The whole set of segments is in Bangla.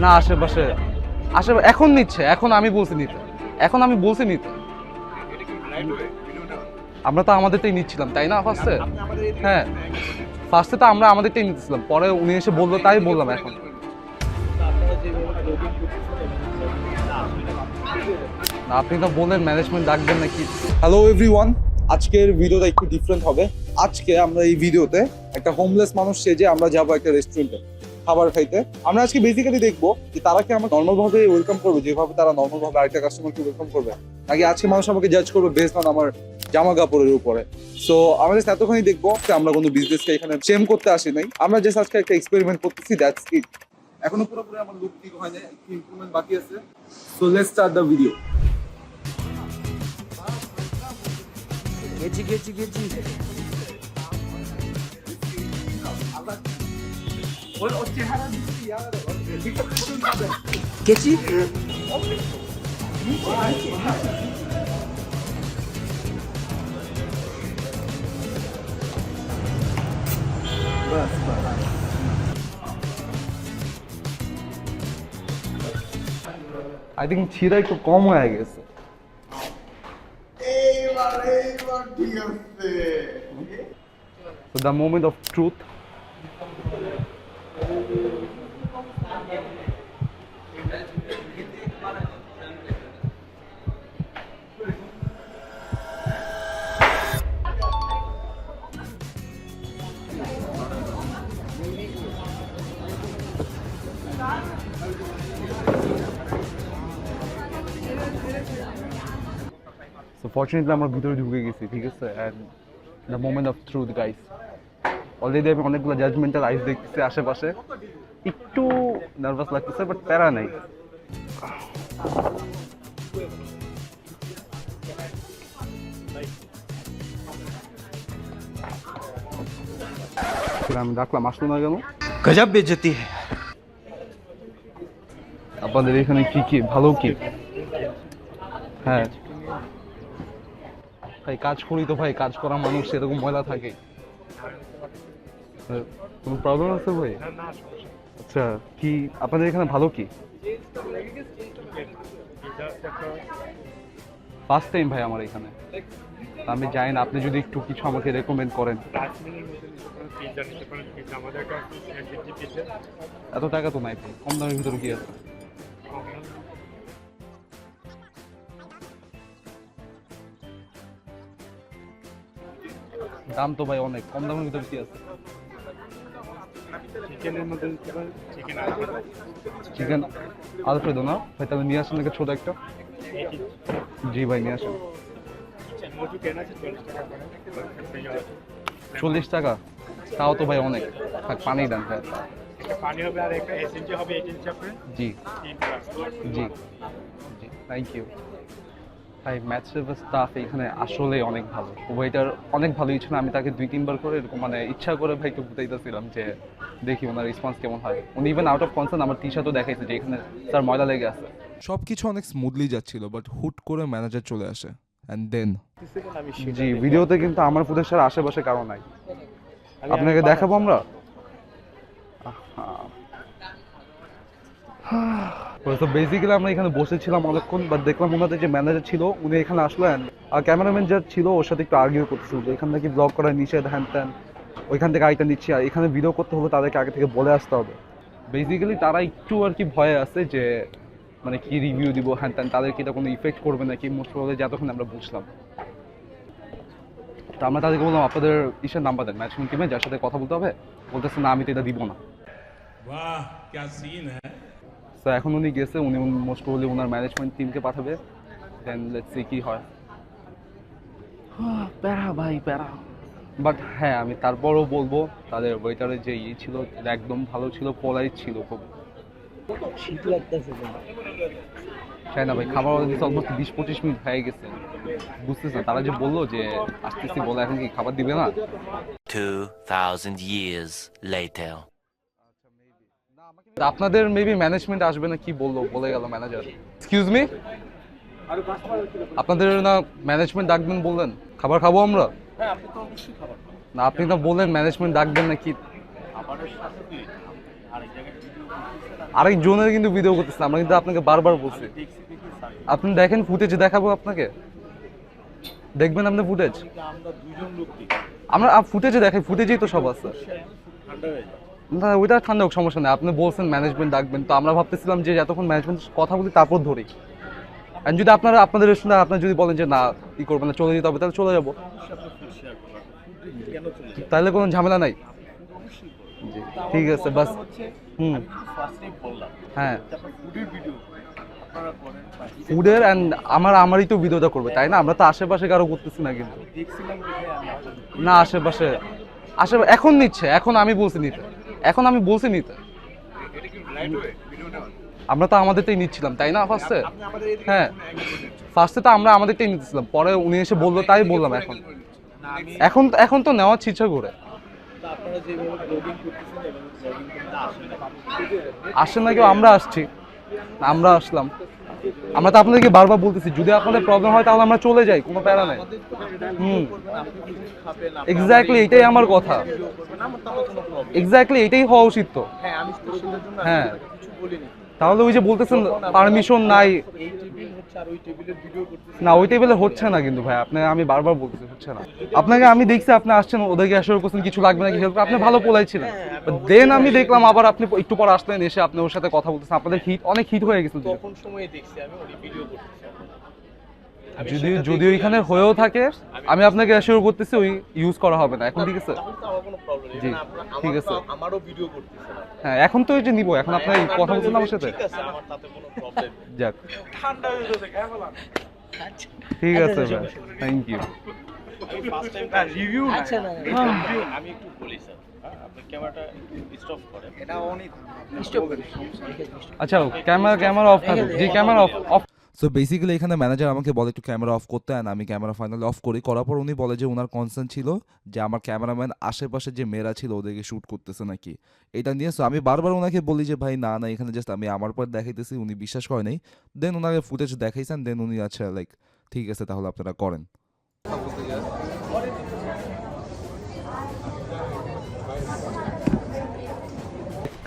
না, আশেপাশে। আশে এখন নিচ্ছে, এখন আমি বলছি নিতে। এখন আমি বলছি নিতে। আমরা তো আমাদেরটাই নিচ্ছিলাম, তাই না ফার্স্টে হ্যাঁ। ফার্স্টে তো আমরা আমাদেরটাই নিতেছিলাম, পরে উনি এসে বলল, তাই বললাম এখন। আপনি তো বললেন ম্যানেজমেন্ট ডাকবেন নাকি? হ্যালো এভরিওয়ান আজকের ভিডিওটা একটু ডিফারেন্ট হবে। আজকে আমরা এই ভিডিওতে একটা হোমলেস মানুষ সেজে আমরা যাব একটা রেস্টুরেন্টে খাবার খাইতে। আমরা আজকে বেসিক্যালি দেখব যে তারা কি আমাকে নর্মাল ভাবে ওয়েলকাম করবে, যেভাবে তারা নর্মাল ভাবে আরেকটা কাস্টমারকে ওয়েলকাম করবে, নাকি আজকে মানুষ আমাকে জাজ করবে বেস্ট অন আমার জামা কাপড়ের উপরে। সো আমরা জাস্ট এতখানি দেখব যে আমরা কোনো বিজনেসকে এখানে চেম করতে আসি নাই। আমরা জাস্ট আজকে একটা এক্সপেরিমেন্ট করতেছি দ্যাটস ইট এখনও পুরোপুরি আমার লুক ঠিক হয় না একটু ইমপ্রুভমেন্ট বাকি আছে। So let's start the video গেছি গেছি গেছি। গেছি আই থিঙ্ক ছিঁড়া একটু কম হয়ে গেছে এইবার এইবার ঠিক আছে So the moment of truth. So fortunately আমরা ভিতরে ঢুকে গেছি ঠিক আছে and the moment of truth guys Already আমি অনেকগুলো জাজমেন্টাল আইস দেখতেছি আশেপাশে। একটু নার্ভাস লাগতেছে বাট প্যারা নাই। আমি ডাকলাম আসলো না কেন? গজব বেজতি আপনাদের এখানে কি কি ভালো কি? হ্যাঁ। ভাই কাজ করি তো ভাই কাজ করা মানুষ এরকম ময়লা থাকে। কোনো প্রবলেম আছে ভাই? আচ্ছা কি আপনাদের এখানে ভালো কি? ফার্স্ট টাইম ভাই আমার এখানে। আমি জানি না, আপনি যদি একটু কিছু আমাকে রেকমেন্ড করেন। এত টাকা তো নাই কম দামের ভিতরে কি আছে? দাম তো ভাই অনেক কম দামের ভিতরে কি আছে? চিকেনের মধ্যে চিকেন চিকেন আলফ্রেদো না? ভাই তাহলে নিয়ে আসেন ছোট একটা? জি ভাই নিয়ে আসেন। চল্লিশ টাকা তাও তো ভাই অনেক। থাক পানি দেন ভাই। পানি হবে আর একটা এসএনজি হবে এইট ইঞ্চি জি। জি। জি। থ্যাংক ইউ ভাই ম্যাথ সার্ভিস স্টাফ এখানে আসলে অনেক ভালো। ওয়েটার অনেক ভালোই ছিল আমি তাকে দুই তিনবার করে এরকম মানে ইচ্ছা করে ভাই একটু বুঝাইতেছিলাম যে দেখি ওনার রেসপন্স কেমন হয়। উনি ইভেন আউট অফ কনসার্ন আমার টি শার্টও দেখাইছে যে এখানে স্যার ময়লা লেগে আছে। সব কিছু অনেক স্মুথলি যাচ্ছিল বাট হুট করে ম্যানেজার চলে আসে। অ্যান্ড দেন জি ভিডিওতে কিন্তু আমার প্রদেশের আশেপাশে কারও নাই। আপনাকে দেখাবো আমরা? তো বেসিক্যালি আমরা এখানে বসেছিলাম অনেকক্ষণ বাট দেখলাম ওনাদের যে ম্যানেজার ছিল, উনি এখানে আসলো আর ক্যামেরাম্যান যা ছিল, ওর সাথে একটু আর্গিউ করতেছিল যে এখান থেকে ব্লগ করা নিষেধ হ্যান ত্যান ওইখান থেকে আইটা নিচ্ছি। আর এখানে ভিডিও করতে হলে তাদেরকে আগে থেকে বলে আসতে হবে। বেসিক্যালি তারা একটু আর কি ভয়ে আছে যে মানে কি রিভিউ দিব হ্যান ত্যান তাদের কি এটা কোনো ইফেক্ট করবে নাকি? মোস্ট প্রবলেম যতক্ষণ আমরা বুঝলাম। তো আমরা তাদেরকে বললাম, আপনাদের ইসের নাম্বার দেন ম্যানেজমেন্ট টিমে যার সাথে কথা বলতে হবে, বলতেছে না, আমি তো এটা দিব না। বাহ, ক্যা সিন হ্যাঁ? তো এখন উনি গেছে উনি মোস্ট প্রবলি ওনার ম্যানেজমেন্ট টিমকে পাঠাবে। দেন লেটস সি কি হয়। প্যারা ভাই প্যারা। বাট হ্যাঁ আমি তারপরও বলব তাদের ওয়েটারের যে ইয়ে ছিল এটা একদম ভালো ছিল পোলাইট ছিল খুব। শীত লাগতেছে তাই না ভাই খাবার অর্ডার দিতে অলমোস্ট বিশ পঁচিশ মিনিট হয়ে গেছে। বুঝতেছ না তারা যে বলল যে আসতেছি বলে এখন কি খাবার দিবে না। 2,000 years later. আপনাদের মেবি ম্যানেজমেন্ট আসবে না কি বলল? বলে গেল ম্যানেজার এক্সকিউজ মি আপনাদের না ম্যানেজমেন্ট ডাকবেন বললেন? খাবার খাব আমরা? না, আপনি তো বললেন ম্যানেজমেন্ট ডাকবেন না কি? আরেক জনের কিন্তু ভিডিও করতেছেন, আমরা কিন্তু আপনাকে বারবার বলছি। আপনি দেখেন ফুটেজ দেখাবো আপনাকে। দেখবেন আপনি ফুটেজ আমরা ফুটেজে দেখাই ফুটেজেই তো সব আছে। না ওইটা ঠান্ডা হোক, সমস্যা নেই। আপনি বলছেন ম্যানেজমেন্ট ডাকবেন, তো আমরা ভাবতেছিলাম যে যতক্ষণ ম্যানেজমেন্ট কথা বলি, তারপর ধরি। আর যদি আপনারা, আপনাদের রেস্টুরেন্ট আপনারা যদি বলেন যে না কি করবেন না, চলে যেতে হবে, তাহলে চলে যাব। তাহলে কোনো ঝামেলা নাই। ঠিক আছে, বাস। হুম। হ্যাঁ। ফুডের অ্যান্ড আমার, আমারই তো ভিডিওটা করবে, তাই না? আমরা তো আশেপাশে কারও করতেছি না কিন্তু। না, আশেপাশে আশেপাশে, এখন নিচ্ছে, এখন আমি বলছি নিতে। এখন আমি বলছি নিতে আমরা তো আমাদেরটাই নিচ্ছিলাম, তাই না ফার্স্টে হ্যাঁ। ফার্স্টে তো আমরা আমাদেরটাই নিতেছিলাম, পরে উনি এসে বলল, তাই বললাম এখন। এখন এখন তো নেওয়ার ইচ্ছা করে আসেন না কেউ, আমরা আসছি। আমরা আসলাম। আমরা তো আপনাদেরকে বারবার বলতেছি যদি আপনাদের প্রবলেম হয় তাহলে আমরা চলে যাই কোনো প্যারা নাই। হুম। এক্স্যাক্টলি এটাই আমার কথা। এক্স্যাক্টলি এটাই হওয়া উচিত তো। হ্যাঁ তাহলে ওই যে বলতেছেন পারমিশন নাই। না, ওই টেবিলে হচ্ছে না কিন্তু ভাই আপনি আমি বারবার বলতেছি, হচ্ছে না। আপনাকে আমি দেখছি, আপনি আসছেন ওদেরকে আসার করছেন কিছু লাগবে নাকি হেল্প আপনি ভালো পোলাই ছিলেন। দেন আমি দেখলাম, আবার আপনি একটু পর আসলেন, এসে আপনি ওর সাথে কথা বলতেছেন। আপনাদের হিট অনেক হিট হয়ে গেছে তখন সময়ে দেখছি আমি ভিডিও করতেছি। যদি যদি ওইখানে হয়েও থাকে আমি আপনাকে অ্যাসিওর করতেছি ওই ইউজ করা হবে না। এখন ঠিক আছে? তখন তো আমার কোনো প্রবলেম জি, ঠিক আছে। আমারও ভিডিও হ্যাঁ এখন তো এই যে নিবো এখন আপনার এই কথা বলছেন আমার সাথে। ঠিক আছে আমার তাতে কোনো প্রবলেম যাক। ঠান্ডা হয়ে গেছে কেমন ঠিক আছে ভাই থ্যাংক ইউ আমি ফার্স্ট টাইম রিভিউ আচ্ছা না রিভিউ আমি একটু বলি স্যার আপনি ক্যামেরাটা স্টপ করেন। এটা অনই আচ্ছা ক্যামেরা ক্যামেরা অফ থাকুক। জি camera off off so basically এখানে ম্যানেজার আমাকে বলে, একটু ক্যামেরা অফ করতে অ্যান্ড আমি ক্যামেরা ফাইনালি অফ করি। করার পর উনি বলে যে ওনার কনসার্ন ছিল যে, আমার ক্যামেরাম্যান আশেপাশে যে মেয়েরা ছিল, ওদেরকে শ্যুট করতেছে নাকি? এটা নিয়ে সো আমি বারবার ওনাকে বলি যে, ভাই, না না, এখানে জাস্ট আমি আমার পর দেখাইতেছি, উনি বিশ্বাস করে নাই। দেন ওনাকে ফুটেজ দেখাইছেন দেন উনি আচ্ছা লাইক ঠিক আছে, তাহলে আপনারা করেন।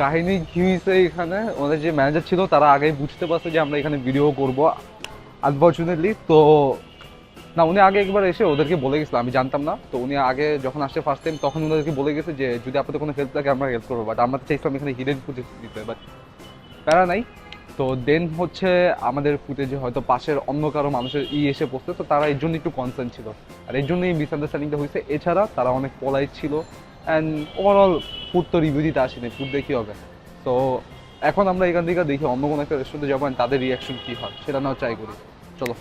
কাহিনী কি হয়েছে এখানে? ওদের যে ম্যানেজার ছিল, তারা আগেই বুঝতে পারছে যে আমরা এখানে ভিডিও করব আনফর্চুনেটলি তো, না, উনি আগে একবার এসে ওদেরকে বলে গেছিল, আমি জানতাম না। তো উনি আগে যখন আসছে ফার্স্ট টাইম তখন ওদেরকে বলে গেছে যে, যদি আপনাদের কোনো হেল্প লাগে, আমরা হেল্প করব। বাট আমরা চাইছিলাম এখানে হিডেন ফুটেজ দিতে বাট প্যারা নাই। তো দেন হচ্ছে আমাদের ফুটেজে হয়তো পাশের অন্য কারও মানুষের ই এসে পড়ছে, তো তারা এর জন্য একটু কনসার্ন ছিল। আর এর জন্যই মিসআন্ডারস্ট্যান্ডিংটা হয়েছে এছাড়া তারা অনেক পলাইট ছিল। অ্যান্ড ওভারঅল ফুড তো রিভিউ দিতে আসেনি ফুড দেখি হবে? তো এখন আমরা এখান থেকে দেখি অন্য কোনো একটা রেস্টুরেন্টে যাব তাদের রিয়াকশন কী হয়, সেটা নাও ট্রাই করি। চলো।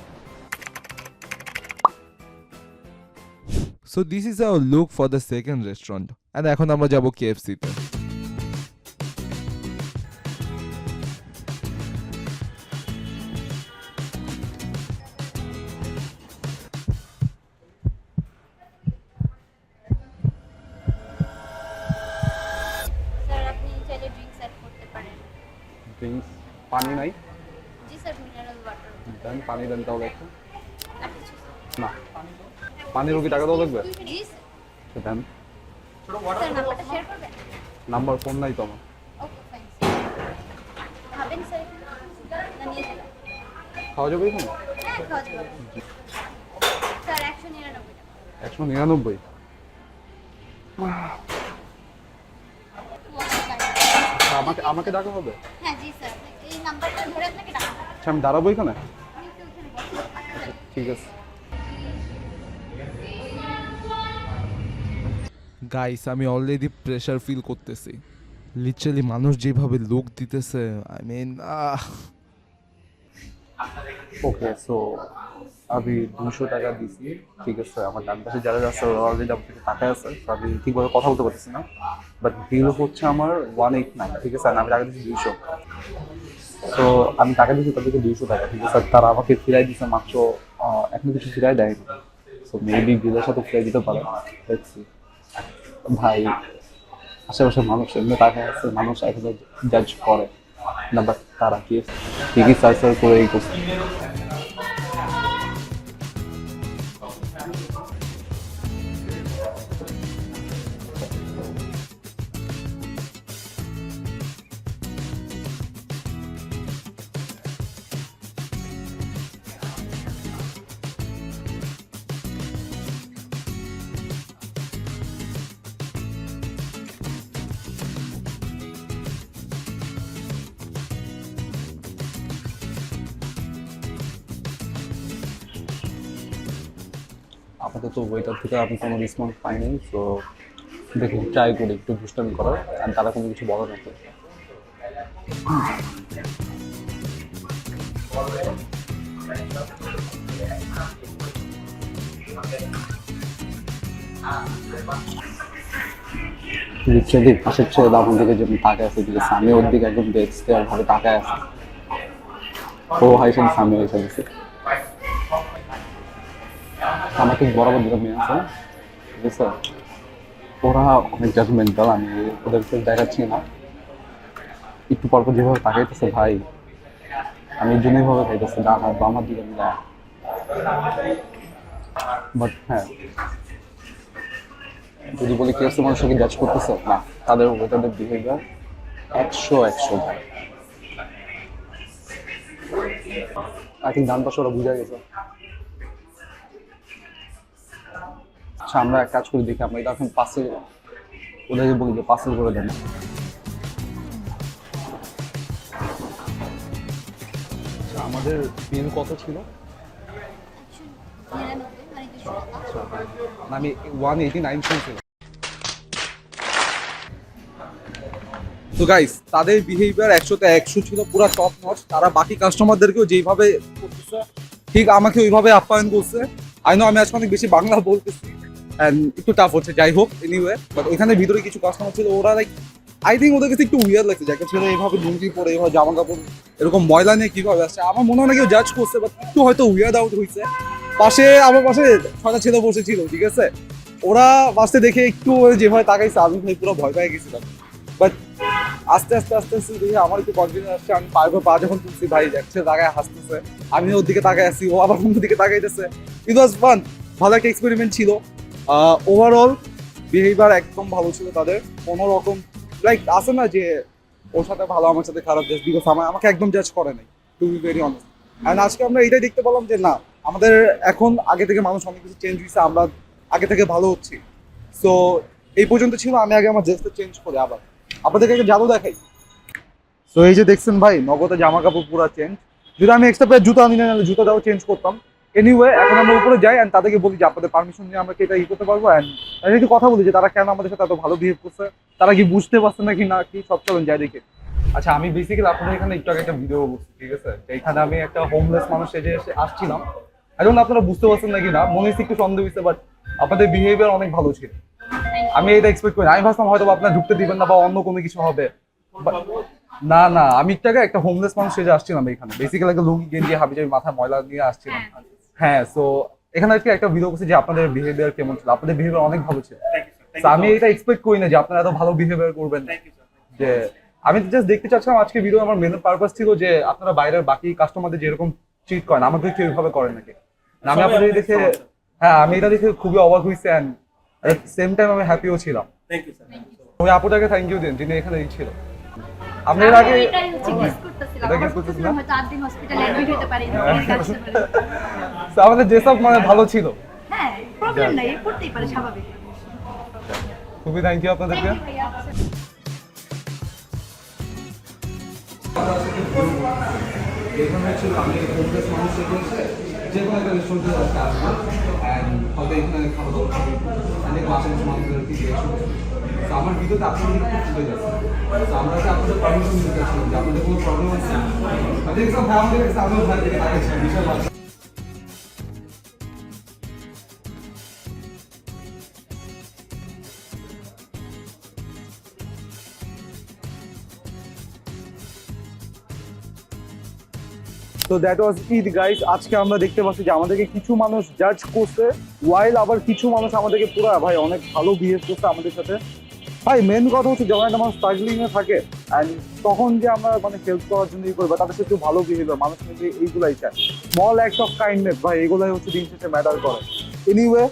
So this is our look for the second restaurant and এখন আমরা যাব কেএফসিতে পানি দেন তাহলে একটু। না। পানির কি টাকা দেওয়া লাগবে? দেন। নাম্বার ফোন নাই তো আমার। ওকে ফাইন খাবেন স্যার না নিয়ে যাবেন? খাওয়া যাবে এখানে? হ্যাঁ একশো নিরানব্বই নিরানব্বই? আমাকে আমাকে ডাকা হবে? হ্যাঁ জি স্যার এই নাম্বারটা ধরে আপনাকে ডাকা আচ্ছা আমি দাঁড়াবো এখানে আপনি একটু ওখানে বসুন। ঠিক আছে। গাইস আমি অলরেডি প্রেশার ফিল করতেছি। লিটারালি মানুষ যেভাবে লোক দিতেছে আই মিন ওকে সো আমি দুশো টাকা দিছি ঠিক আছে আমার ডান পাশে যারা যাচ্ছে অলরেডি আমার থেকে টাকা আছে তো আমি ঠিকভাবে কথা বলতে পারতেছি না। বাট বিল হচ্ছে আমার ওয়ান এইট নাইন ঠিক আছে আমি টাকা দিচ্ছি দুইশো। তো আমি টাকা দিচ্ছি তাদেরকে দুইশো টাকা ঠিক আছে তারা আমাকে ফিরাই দিচ্ছে মাত্র এখনও কিছু ফিরাই দেয়নি। সো মেবি বিলের সাথে ফিরাই দিতে পারে। দেখছি ভাই আশেপাশের মানুষ, এমনি টাকা আছে, মানুষ এখনও জাজ করে। না বাট তারা কি ঠিকই সার সার করে এই করছে আপাতত ওয়েটার থেকে আমি কোনো রেসপন্স পাইনি তো দেখি ট্রাই করি, একটু দুষ্টামি করার, আর তারা কোনো কিছু বলে না থেকে আছে আমি ওর দিকে একদম দেখতে ভাবে তাকায় আছে। ও হাইছেন সামনে আমার ঠিক বরাবর দুটো মেয়ে আছে ঠিক আছে? ওরা অনেক জাজমেন্টাল আমি ওদেরকে দেখাচ্ছি না। একটু পরপর যেভাবে তাকাইতেছে, ভাই, আমি এই ভাবে খাইতেছে ডান হাত বাম হাত দিকে মিলায় বাট হ্যাঁ। যদি বলি কেএফসি মানুষকে জাজ করতেছে? না, তাদের ওয়েটারদের বিহেভিয়ার একশো একশো ভাই। আই থিঙ্ক ডান পাশে ওরা বুঝা গেছে। আচ্ছা আমরা এক কাজ করি দেখি আমরা এখন পাশে ওদেরকে বলি যে পার্সেল করে দেন। আচ্ছা, আমাদের বিল কত ছিল? আমি ওয়ান এইটি নাইন ছিল তো গাইস তাদের বিহেভিয়ার একশোতে একশো ছিল পুরো টপ নচ তারা বাকি কাস্টমারদেরকেও করতেছে ঠিক আমাকে ওইভাবে আপ্যায়ন করছে। আই নো আমি আজকে অনেক বেশি বাংলা বলতেছি। একটু টাফ হচ্ছে, যাই হোক এনিওয়ে বাট ওইখানে ভিতরে কিছু কাস্টমার ছিল, ওরা লাইক আই থিঙ্ক ওদের কাছে একটু উইয়ার লাগছে যে একটা ছেলে এইভাবে লুঙ্গি পরে এইভাবে জামা কাপড় এরকম ময়লা নিয়ে কীভাবে আসছে? আমার মনে হয় না কেউ জাজ করছে বাট একটু হয়তো উইয়ার আউট হয়েছে পাশে, আমার পাশে ছটা ছেলে বসেছিল, ঠিক আছে? ওরা বাসতে দেখে একটু যেভাবে তাকাইছে, আমি ভাই পুরো ভয় পেয়ে গেছিলাম। বাট আস্তে আস্তে আস্তে আস্তে দেখে আমার একটু কনফিডেন্স আসছে, আমি পায়ের পা যখন তুলছি, ভাই দেখছে তাকায় হাসতেছে। আমি ওর দিকে তাকায় আসছি ও আবার অন্য দিকে তাকাইতেছে। ইট ওয়াজ ফান ভালো একটা এক্সপেরিমেন্ট ছিল। ওভারঅল বিহেভিয়ার একদম ভালো ছিল তাদের। কোনো রকম লাইক আছে না যে ওর সাথে ভালো, আমার সাথে খারাপ জাস্ট বিকজ আমার, আমাকে একদম জাজ করে নাই to be very honest and আজকে আমরা এটাই দেখতে পেলাম যে না, আমাদের এখন আগে থেকে মানুষ অনেক কিছু চেঞ্জ হয়েছে, আমরা আগে থেকে ভালো হচ্ছি। সো এই পর্যন্ত ছিল, আমি আগে আমার ড্রেসটা চেঞ্জ করে আবার। আপনাদেরকে একটা জাদু দেখাই। সো এই যে দেখছেন ভাই, নগদে জামা কাপড় পুরো চেঞ্জ যদি আমি এক্সট্রা পেয়ে জুতো আনি না নাহলে জুতোটাও চেঞ্জ করতাম। এনিওয়ে এখন আমরা উপরে যাই অ্যান্ড তাদেরকে বলি যে আপনাদের পারমিশন নিয়ে আমরা কি এটা ই করতে পারব? অ্যান্ড একটু কথা বলি যে তারা কেন আমাদের সাথে এত ভালো বিহেভ করছে? তারা কি বুঝতে পারছে নাকি না? কি সব চলেন যাই দেখে। আচ্ছা আমি বেসিক্যালি আপনাদের এখানে একটু আগে একটা ভিডিও বলছি, ঠিক আছে? এখানে আমি একটা হোমলেস মানুষ সেজে এসে আসছিলাম। এখন আপনারা বুঝতে পারছেন নাকি না? মনে হচ্ছে একটু সন্দেহ হয়েছে বাট আপনাদের বিহেভিয়ার অনেক ভালো ছিল। আমি এটা এক্সপেক্ট করি আমি ভাবছিলাম হয়তো আপনারা ঢুকতে দিবেন না বা অন্য কোনো কিছু হবে। না না, আমি একটু আগে একটা হোমলেস মানুষ সেজে আসছিলাম এখানে। বেসিক্যালি একটা লুঙ্গি গেঞ্জি হাবি যাবি মাথায় ময়লা নিয়ে আসছিলাম। হ্যাঁ সো এখানে আজকে একটা ভিডিও করছি যে আপনাদের বিহেভিয়ার কেমন ছিল। আপনাদের বিহেভিয়ার অনেক ভালো ছিল। আমি এটা এক্সপেক্ট করি না যে আপনারা এত ভালো বিহেভিয়ার করবেন। যে আমি জাস্ট দেখতে চাচ্ছিলাম আজকে ভিডিও আমার মেন পারপাস ছিল যে আপনারা বাইরের বাকি কাস্টমারদের যেরকম ট্রিট করেন আমাকে কেউ এইভাবে করেন নাকি? আমি আপনাদের দেখে হ্যাঁ আমি এটা দেখে খুবই অবাক হয়েছি অ্যান্ড সেম টাইম আমি হ্যাপিও ছিলাম। ওই আপুটাকে থ্যাংক ইউ দিন যিনি এখানে ছিল। আপনি এর আগে এটাই হচ্ছে গেস করতেছিলাম। এটা আমার করতেছিলাম? করতেছিলাম হয়তো আট দিন অ্যাডমিট হতে পারি না আসতে পারে। So, আমাদের যেসব মানে ভালো ছিল। হ্যাঁ প্রবলেম নাই করতেই পারে স্বাভাবিক। খুবই থ্যাংক ইউ আপনাদেরকে। Thank you ভাইয়া। এখানে ছিল আমি হোমলেস মানুষ যে কোনো একটা রেস্টুরেন্টে আসব হয়তো এখানে খাওয়া দাওয়া করব অনেক বাসা বাসা মানুষদের কি আমার ভিডিওতে আপনাদের ফুটে যাচ্ছে। তো দ্যাট ওয়াজ ইট গাইস আজকে আমরা দেখতে পাচ্ছি যে আমাদেরকে কিছু মানুষ জাজ করছে ওয়াইল আবার কিছু মানুষ আমাদেরকে পুরো, ভাই, অনেক ভালো বিহেভ করছে আমাদের সাথে। ভাই মেন কথা হচ্ছে যখন একটা মানুষ স্ট্রাগলিং এ থাকে অ্যান্ড তখন যে আমরা মানে হেল্প করার জন্য ই করব তাদের একটু ভালো বিহেভিয়ার মানুষ কিন্তু এইগুলাই চায়। স্মল অ্যাক্ট অফ কাইন্ডনেস ভাই, এগুলাই হচ্ছে দিন শেষে ম্যাটার করে। এনিওয়ে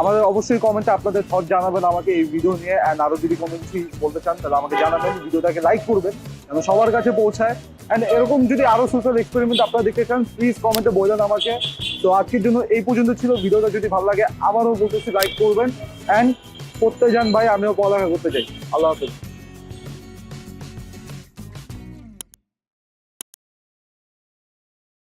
আমাদের অবশ্যই কমেন্টে আপনাদের থট জানাবেন আমাকে এই ভিডিও নিয়ে অ্যান্ড আরও যদি কোনো কিছু বলতে চান, তাহলে আমাকে জানাবেন ভিডিওটাকে লাইক করবেন, যেন সবার কাছে পৌঁছায়। অ্যান্ড এরকম যদি আরও সোশ্যাল এক্সপেরিমেন্ট আপনারা দেখতে চান প্লিজ কমেন্টে বলবেন আমাকে। তো আজকের জন্য এই পর্যন্ত ছিল। ভিডিওটা যদি ভালো লাগে আবারও বলতেছি লাইক করবেন। অ্যান্ড করতে যান ভাই আমিও পড়ালেখা করতে চাই আল্লাহ হাফেজ।